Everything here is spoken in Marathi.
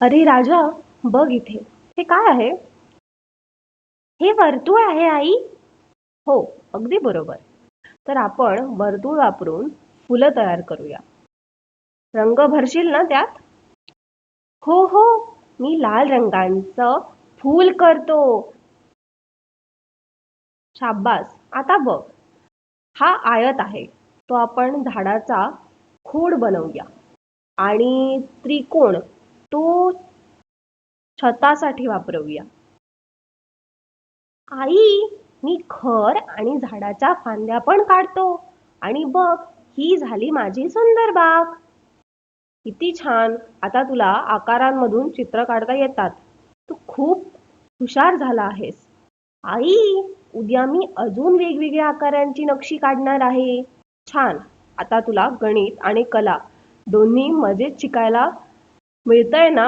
अरे राजा बघ इथे. हे काय आहे? हे वर्तुळ आहे आई? हो अगदी बरोबर. तर आपण वर्तुळ वापरून फुलं तयार करूया. रंग भरशील ना त्यात? हो हो मी लाल रंगांचं फूल करतो. शाब्बास आता बघ. हा आयत आहे तो आपण झाडाचा खोड बनवूया. आणि त्रिकोण तो छतासाठी वापरूया आई मी खर आणि झाडाच्या फांद्या पण काढतो. आणि बघ ही झाली माझी सुंदर बाग. किती छान. आता तुला आकारांमधून चित्र काढता येतात. तू खूप हुशार झाला आहेस. आई उद्या मी अजून वेगवेगळ्या आकारांची नक्षी काढणार आहे. छान. आता तुला गणित आणि कला दोन्ही मजेत शिकायला मिळतंय ना?